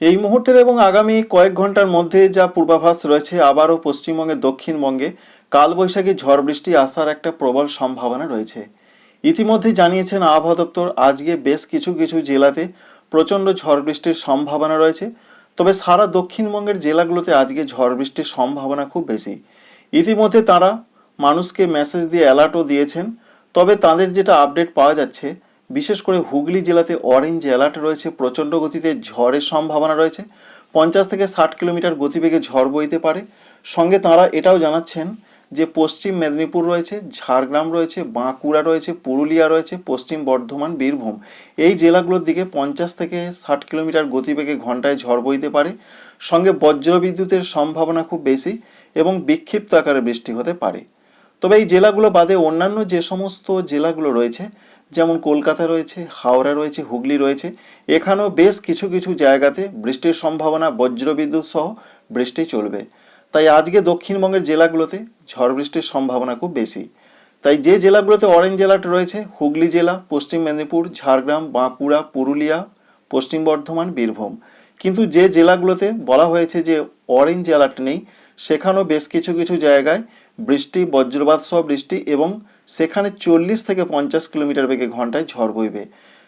এই মুহূর্তের এবং আগামী কয়েক ঘণ্টার মধ্যে যা পূর্বাভাস রয়েছে আবারও পশ্চিমবঙ্গের দক্ষিণবঙ্গে কালবৈশাখী ঝড় বৃষ্টি আসার একটা প্রবল সম্ভাবনা রয়েছে। ইতিমধ্যে জানিয়েছেন আবহাওয়া দপ্তর, আজকে বেশ কিছু কিছু জেলাতে প্রচণ্ড ঝড় বৃষ্টির সম্ভাবনা রয়েছে। তবে সারা দক্ষিণবঙ্গের জেলাগুলোতে আজকে ঝড় বৃষ্টির সম্ভাবনা খুব বেশি। ইতিমধ্যে তারা মানুষকে মেসেজ দিয়ে অ্যালার্টও দিয়েছেন। তবে তাদের যেটা আপডেট পাওয়া যাচ্ছে বিশেষ করে হুগলি জেলাতে অরেঞ্জ অ্যালার্ট রয়েছে, প্রচণ্ড গতিতে ঝড়ের সম্ভাবনা রয়েছে। পঞ্চাশ থেকে ষাট কিলোমিটার গতিবেগে ঝড় বইতে পারে। সঙ্গে তারা এটাও জানাচ্ছেন যে, পশ্চিম মেদিনীপুর রয়েছে, ঝাড়গ্রাম রয়েছে, বাঁকুড়া রয়েছে, পুরুলিয়া রয়েছে, পশ্চিম বর্ধমান, বীরভূম। এই জেলাগুলোর দিকে পঞ্চাশ থেকে ষাট কিলোমিটার গতিবেগে ঘন্টায় ঝড় বইতে পারে। সঙ্গে বজ্রবিদ্যুতের সম্ভাবনা খুব বেশি এবং বিক্ষিপ্ত আকারে বৃষ্টি হতে পারে। তবে এই জেলাগুলো বাদে অন্যান্য যে সমস্ত জেলাগুলো রয়েছে যেমন কলকাতা রয়েছে, হাওড়া রয়েছে, হুগলি রয়েছে, এখানেও বেশ কিছু কিছু জায়গাতে বৃষ্টির সম্ভাবনা, বজ্রবিদ্যুৎ সহ বৃষ্টি চলবে। তাই আজকে দক্ষিণবঙ্গের জেলাগুলোতে ঝড় বৃষ্টির সম্ভাবনা খুব বেশি। তাই যে জেলাগুলোতে অরেঞ্জ অ্যালার্ট রয়েছে, হুগলি জেলা, পশ্চিম মেদিনীপুর, ঝাড়গ্রাম, বাঁকুড়া, পুরুলিয়া, পশ্চিম বর্ধমান, বীরভূম। কিন্তু যে জেলাগুলোতে বলা হয়েছে যে অরেঞ্জ অ্যালার্ট নেই, সেখানেও বেশ কিছু কিছু জায়গায় বৃষ্টি, বজ্রপাত সহ বৃষ্টি এবং সেখানে চল্লিশ থেকে পঞ্চাশ কিলোমিটার বেগে ঘন্টায় ঝড় বইবে।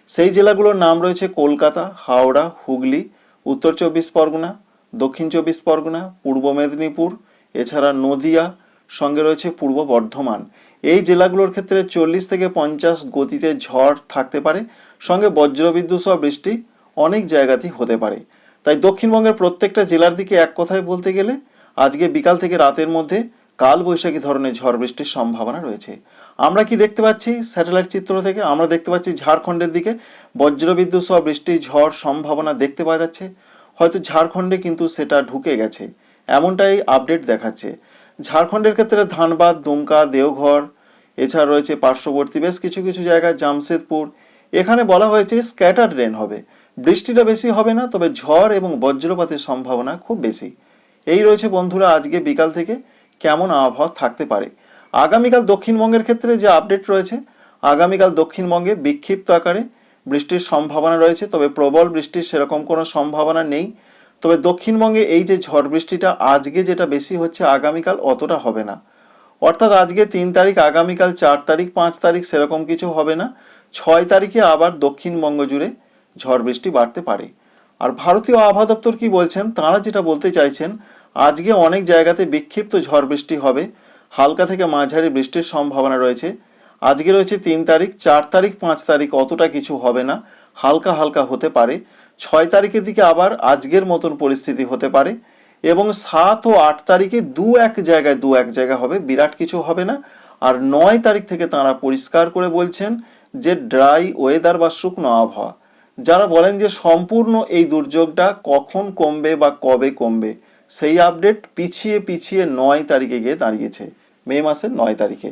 সেই জেলাগুলোর নাম রয়েছে কলকাতা, হাওড়া, হুগলি, উত্তর চব্বিশ পরগনা, দক্ষিণ চব্বিশ পরগনা, পূর্ব মেদিনীপুর, এছাড়া নদিয়া, সঙ্গে রয়েছে পূর্ব বর্ধমান। এই জেলাগুলোর ক্ষেত্রে চল্লিশ থেকে পঞ্চাশ গতিতে ঝড় থাকতে পারে, সঙ্গে বজ্রবিদ্যুৎ সহ বৃষ্টি অনেক জায়গাতেই হতে পারে। তাই দক্ষিণবঙ্গের প্রত্যেকটা জেলার দিকে এক কথায় বলতে গেলে, আজকে বিকাল থেকে রাতের মধ্যে কাল বৈশাখী ধরনের ঝড় বৃষ্টির সম্ভাবনা রয়েছে। আমরা কি দেখতে পাচ্ছি? স্যাটেলাইট চিত্র থেকে আমরা দেখতে পাচ্ছি ঝাড়খণ্ডের দিকে বজ্রবিদ্যুৎ সহ বৃষ্টি, ঝড় সম্ভাবনা দেখতে পাওয়া যাচ্ছে। হয়তো ঝাড়খণ্ডে কিন্তু সেটা ঢুকে গেছে। এমনটাই আপডেট দেখাচ্ছে। ঝাড়খণ্ডের ক্ষেত্রে ধানবাদ, দুমকা, দেওঘর, এছাড়া রয়েছে পার্শ্ববর্তী বেশ কিছু কিছু জায়গায় জামশেদপুর। এখানে বলা হয়েছে স্ক্যাটার রেন হবে। বৃষ্টিটা বেশি হবে না, তবে ঝড় এবং বজ্রপাতের সম্ভাবনা খুব বেশি। এই রয়েছে বন্ধুরা আজকে বিকাল থেকে কেমন আবহাওয়া থাকতে পারে। আগামীকাল দক্ষিণবঙ্গের ক্ষেত্রে যে আপডেট রয়েছে, আগামীকাল দক্ষিণবঙ্গে বিক্ষিপ্ত আকারে বৃষ্টির সম্ভাবনা রয়েছে, তবে প্রবল বৃষ্টির সেরকম কোনো সম্ভাবনা নেই। তবে দক্ষিণবঙ্গে এই যে ঝড় বৃষ্টিটা আজকে যেটা বেশি হচ্ছে, আগামীকাল অতটা হবে না। অর্থাৎ আজকে তিন তারিখ, আগামীকাল চার তারিখ, পাঁচ তারিখ সেরকম কিছু হবে না। ছয় তারিখে আবার দক্ষিণবঙ্গ জুড়ে ঝড় বৃষ্টি বাড়তে পারে। আর ভারতীয় আবহাওয়া দপ্তর কি বলছেন? তারা যেটা বলতে চাইছেন, আজকে অনেক জায়গাতে বিক্ষিপ্ত ঝড় বৃষ্টি হবে। হালকা থেকে মাঝারি বৃষ্টির সম্ভাবনা রয়েছে। আজকে রয়েছে তিন তারিখ, চার তারিখ, পাঁচ তারিখ অতটা কিছু হবে না। হালকা হালকা হতে পারে। ছয় তারিখের দিকে আবার আজকের মতন পরিস্থিতি হতে পারে এবং সাত ও আট তারিখে দু এক জায়গায় দু এক জায়গা হবে, বিরাট কিছু হবে না। আর নয় তারিখ থেকে তারা পরিষ্কার করে বলছেন যে ড্রাই ওয়েদার বা শুকনো আবহাওয়া। যারা বলেন যে সম্পূর্ণ এই দুর্যোগটা কখন কমবে বা কবে কমবে, সেই আপডেট পিছিয়ে পিছিয়ে নয় তারিখে গিয়ে দাঁড়িয়েছে। মে মাসের নয় তারিখে।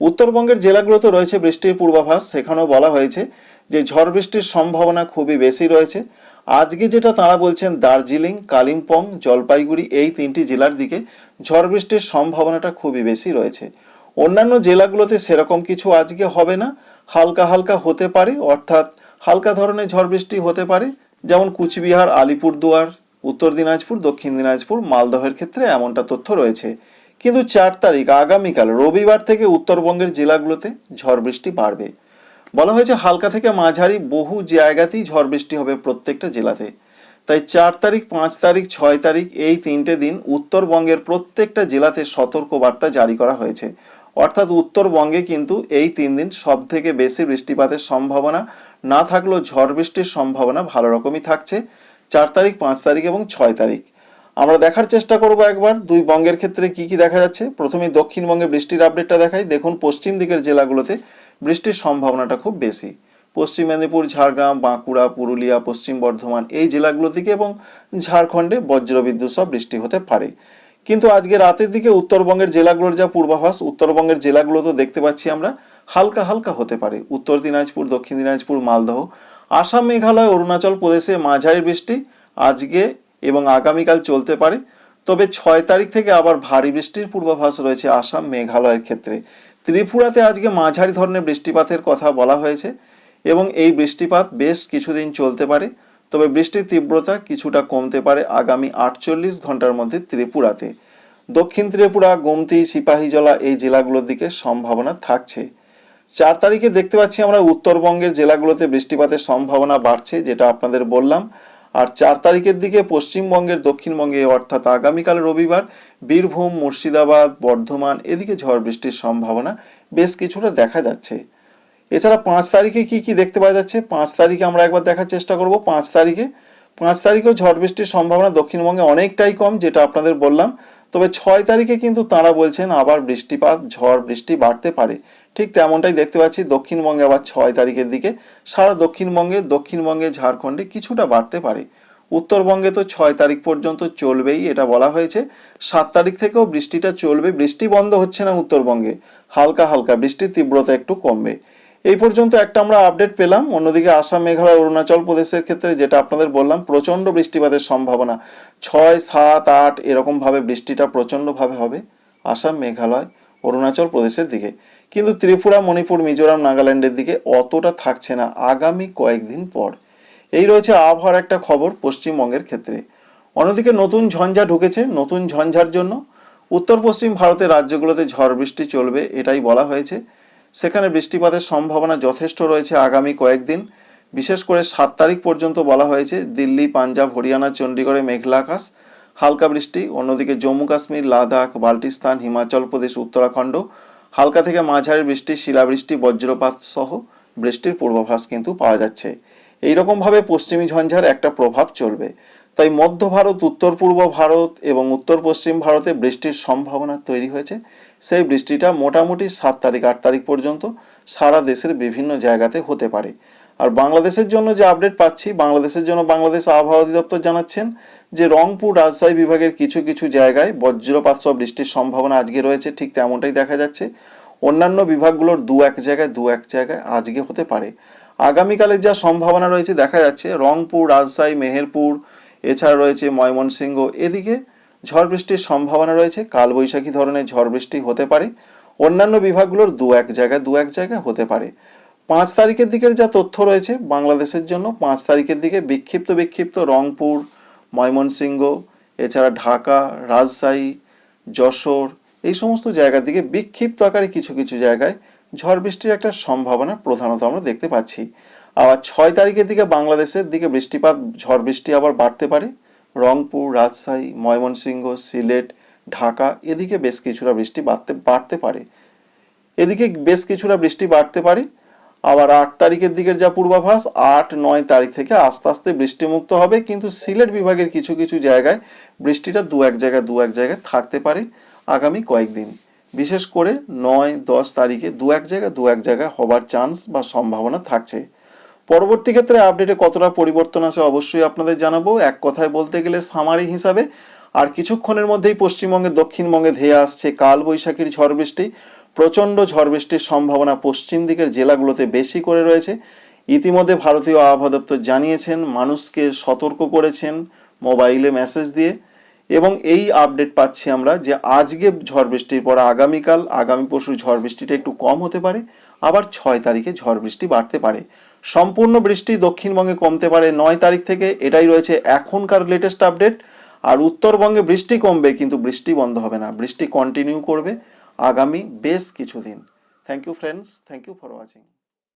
উত্তরবঙ্গের জেলাগুলোতে রয়েছে বৃষ্টির পূর্বাভাস। সেখানেও বলা হয়েছে যে ঝড় বৃষ্টির সম্ভাবনা খুবই বেশি রয়েছে। আজকে যেটা তারা বলছেন, দার্জিলিং, কালিম্পং, জলপাইগুড়ি, এই তিনটি জেলার দিকে ঝড় বৃষ্টির সম্ভাবনাটা খুবই বেশি রয়েছে। অন্যান্য জেলাগুলোতে সেরকম কিছু আজকে হবে না। হালকা হালকা হতে পারে, অর্থাৎ হালকা ধরনের ঝড় বৃষ্টি হতে পারে। যেমন কুচবিহার, আলিপুরদুয়ার, উত্তর দিনাজপুর, দক্ষিণ দিনাজপুর, মালদহের ক্ষেত্রে এমনটা তথ্য রয়েছে। কিন্তু চার তারিখ আগামীকাল রবিবার থেকে উত্তরবঙ্গের জেলাগুলোতে ঝড় বৃষ্টি বাড়বে। বলা হয়েছে হালকা থেকে মাঝারি বহু জায়গাতেই ঝড় বৃষ্টি হবে প্রত্যেকটা জেলাতে। তাই চার তারিখ, পাঁচ তারিখ, ছয় তারিখ এই তিনটে দিন উত্তরবঙ্গের প্রত্যেকটা জেলাতে সতর্ক বার্তা জারি করা হয়েছে। অর্থাৎ উত্তরবঙ্গে কিন্তু এই তিন দিন সব থেকে বেশি বৃষ্টিপাতের সম্ভাবনা, না থাকলেও ঝড় বৃষ্টির সম্ভাবনা ভালো রকমই থাকছে। চার তারিখ, পাঁচ তারিখ এবং ছয় তারিখ। আমরা দেখার চেষ্টা করব একবার। দুই বঙ্গের ক্ষেত্রে কি কি দেখা যাচ্ছে? প্রথমে দক্ষিণবঙ্গে বৃষ্টির আপডেটটা দেখাই। দেখুন, পশ্চিম দিকের জেলাগুলোতে বৃষ্টির সম্ভাবনাটা খুব বেশি। পশ্চিম মেদিনীপুর, ঝাড়গ্রাম, বাঁকুড়া, পুরুলিয়া, পশ্চিম বর্ধমান এই জেলাগুলো দিকে এবং ঝাড়খণ্ডে বজ্রবিদ্যুৎ সব বৃষ্টি হতে পারে। কিন্তু আজকে রাতের দিকে উত্তরবঙ্গের জেলাগুলোর যা পূর্বাভাস, উত্তরবঙ্গের জেলাগুলো তো দেখতে পাচ্ছি আমরা হালকা হালকা হতে পারে। উত্তর দিনাজপুর, দক্ষিণ দিনাজপুর, মালদহ, আসাম, মেঘালয়, অরুণাচল প্রদেশে মাঝারি বৃষ্টি। আজকে এবং আগামীকাল চলতে পারে। তবে ছয় তারিখ থেকে আবার ভারী বৃষ্টির পূর্বাভাস রয়েছে আসাম মেঘালয়ের ক্ষেত্রে। ত্রিপুরাতে আজকে মাঝারি ধরনের বৃষ্টিপাতের কথা বলা হয়েছে এবং এই বৃষ্টিপাত বেশ কিছুদিন চলতে পারে। তবে বৃষ্টির তীব্রতা কিছুটা কমতে পারে আগামী আটচল্লিশ ঘণ্টার মধ্যে ত্রিপুরাতে। দক্ষিণ ত্রিপুরা, গোমতি, সিপাহীজলা এই জেলাগুলোর দিকে সম্ভাবনা থাকছে। চার তারিখে দেখতে পাচ্ছি আমরা উত্তরবঙ্গের জেলাগুলোতে বৃষ্টিপাতের সম্ভাবনা বাড়ছে, যেটা আপনাদের বললাম। আর চার তারিখের দিকে পশ্চিমবঙ্গের দক্ষিণবঙ্গে, অর্থাৎ আগামীকাল রবিবার, বীরভূম, মুর্শিদাবাদ, বর্ধমান, এদিকে ঝড় বৃষ্টির সম্ভাবনা বেশ কিছুটা দেখা যাচ্ছে। এছাড়া পাঁচ তারিখে কি কি দেখতে পাওয়া যাচ্ছে? পাঁচ তারিখে আমরা একবার দেখার চেষ্টা করব। পাঁচ তারিখে, পাঁচ তারিখেও ঝড় বৃষ্টির সম্ভাবনা দক্ষিণবঙ্গে অনেকটাই কম, যেটা আপনাদের বললাম। তবে ছয় তারিখে কিন্তু তাঁরা বলছেন আবার বৃষ্টিপাত, ঝড়, বৃষ্টি বাড়তে পারে। ঠিক তেমনটাই দেখতে পাচ্ছি দক্ষিণবঙ্গে আবার ছয় তারিখের দিকে। সারা দক্ষিণবঙ্গে দক্ষিণবঙ্গে ঝাড়খণ্ডে কিছুটা বাড়তে পারে। উত্তরবঙ্গে তো ছয় তারিখ পর্যন্ত চলবেই, এটা বলা হয়েছে। সাত তারিখ থেকেও বৃষ্টিটা চলবে, বৃষ্টি বন্ধ হচ্ছে না উত্তরবঙ্গে। হালকা হালকা বৃষ্টির তীব্রতা একটু কমবে। এই পর্যন্ত একটা আমরা আপডেট পেলাম। অন্যদিকে আসাম, মেঘালয়, অরুণাচল প্রদেশের ক্ষেত্রে যেটা আপনাদের বললাম, প্রচণ্ড বৃষ্টিপাতের সম্ভাবনা। ছয়, সাত, আট এরকমভাবে বৃষ্টিটা প্রচণ্ডভাবে হবে আসাম, মেঘালয়, অরুণাচল প্রদেশের দিকে। কিন্তু ত্রিপুরা, মণিপুর, মিজোরাম, নাগাল্যান্ডের দিকে অতটা থাকছে না আগামী কয়েকদিন পর। এই রয়েছে আবহাওয়ার একটা খবর পশ্চিমবঙ্গের ক্ষেত্রে। অন্যদিকে নতুন ঝঞ্ঝা ঢুকেছে, নতুন ঝঞ্ঝার জন্য। উত্তর পশ্চিম ভারতের রাজ্যগুলোতে ঝড় বৃষ্টি চলবে, এটাই বলা হয়েছে। সেখানে বৃষ্টিপাতের সম্ভাবনা যথেষ্ট রয়েছে আগামী কয়েকদিন। বিশেষ করে সাত তারিখ পর্যন্ত বলা হয়েছে, দিল্লি, পাঞ্জাব, হরিয়ানা, চণ্ডীগড়ে মেঘলা আকাশ, হালকা বৃষ্টি, অন্যদিকে জম্মু কাশ্মীর, লাদাখ, বাল্টিস্তান, হিমাচল প্রদেশ, উত্তরাখণ্ড, হালকা থেকে মাঝারি বৃষ্টি, শিলাবৃষ্টি, বজ্রপাত সহ বৃষ্টির পূর্বাভাস কিন্তু পাওয়া যাচ্ছে। এই রকমভাবে পশ্চিমী ঝঞ্ঝার একটা প্রভাব চলবে। তাই মধ্য ভারত, উত্তর পূর্ব ভারত এবং উত্তর পশ্চিম ভারতে বৃষ্টির সম্ভাবনা তৈরি হয়েছে। সেই বৃষ্টিটা মোটামুটি সাত তারিখ, আট তারিখ পর্যন্ত সারা দেশের বিভিন্ন জায়গাতে হতে পারে। আর বাংলাদেশের জন্য যে আপডেট পাচ্ছি, বাংলাদেশের জন্য বাংলাদেশ আবহাওয়া অধিদপ্তর জানাচ্ছেন যে রংপুর রাজশাহী বিভাগের কিছু কিছু জায়গায় বজ্রপাত সহ বৃষ্টির সম্ভাবনা আজকে রয়েছে, ঠিক তেমনটাই দেখা যাচ্ছে। অন্যান্য বিভাগগুলোর দু এক জায়গায়, দু এক জায়গায় আজকে হতে পারে। আগামীকালের যা সম্ভাবনা রয়েছে, দেখা যাচ্ছে রংপুর, রাজশাহী, মেহেরপুর, এছাড়া রয়েছে ময়মনসিংহ। এদিকে ঝড় বৃষ্টির সম্ভাবনা রয়েছে। কালবৈশাখী ধরনের ঝড় বৃষ্টি হতে পারে। অন্যান্য বিভাগগুলোর দু এক জায়গায়, দু এক জায়গায় হতে পারে। পাঁচ তারিখের দিকের যা তথ্য রয়েছে, বাংলাদেশের জন্য পাঁচ তারিখের দিকে বিক্ষিপ্ত বিক্ষিপ্ত রংপুর, ময়মনসিংহ, এছাড়া ঢাকা, রাজশাহী, যশোর এই সমস্ত জায়গার দিকে বিক্ষিপ্ত আকারে কিছু কিছু জায়গায় ঝড় বৃষ্টির একটা সম্ভাবনা প্রধানত আমরা দেখতে পাচ্ছি। আবার ছয় তারিখের দিকে বাংলাদেশের দিকে বৃষ্টিপাত, ঝড় বৃষ্টি আবার বাড়তে পারে। রংপুর, রাজশাহী, ময়মনসিংহ, সিলেট, ঢাকা, এদিকে বেশ কিছুটা বৃষ্টি বাড়তে বাড়তে পারে। এদিকে বেশ কিছুটা বৃষ্টি বাড়তে পারে। আবার আট তারিখের দিকের যা পূর্বাভাস, আট, নয় তারিখ থেকে আস্তে আস্তে বৃষ্টিমুক্ত হবে। কিন্তু সিলেট বিভাগের কিছু কিছু জায়গায় বৃষ্টিটা দু এক জায়গায়, দু এক জায়গায় থাকতে পারে আগামী কয়েকদিন। বিশেষ করে নয়, দশ তারিখে দু এক জায়গায়, দু এক জায়গায় হবার চান্স বা সম্ভাবনা থাকছে। পরবর্তী ক্ষেত্রে আপডেটে কতটা পরিবর্তন আছে অবশ্যই আপনাদের জানাব। এক কথায় বলতে গেলে সামারি হিসাবে আর কিছুক্ষণের মধ্যেই পশ্চিমবঙ্গে, দক্ষিণবঙ্গে ধেয়ে আসছে কাল বৈশাখীর ঝড় বৃষ্টি। প্রচণ্ড ঝড় বৃষ্টির সম্ভাবনা পশ্চিম দিকের জেলাগুলোতে বেশি করে রয়েছে। ইতিমধ্যে ভারতীয় আবহাওয়া দপ্তর জানিয়েছেন, মানুষকে সতর্ক করেছেন মোবাইলে মেসেজ দিয়ে এবং এই আপডেট পাচ্ছি আমরা যে আজকে ঝড় বৃষ্টির পর আগামীকাল, আগামী পরশু ঝড় বৃষ্টিটা একটু কম হতে পারে। আবার ছয় তারিখে ঝড় বৃষ্টি বাড়তে পারে। সম্পূর্ণ বৃষ্টি দক্ষিণবঙ্গে কমতে পারে নয় তারিখ থেকে। এটাই রয়েছে এখনকার লেটেস্ট আপডেট আর উত্তরবঙ্গে বৃষ্টি কমবে, কিন্তু বৃষ্টি বন্ধ হবে না। বৃষ্টি কন্টিনিউ করবে আগামী বেশ কিছুদিন। Thank you friends thank you for watching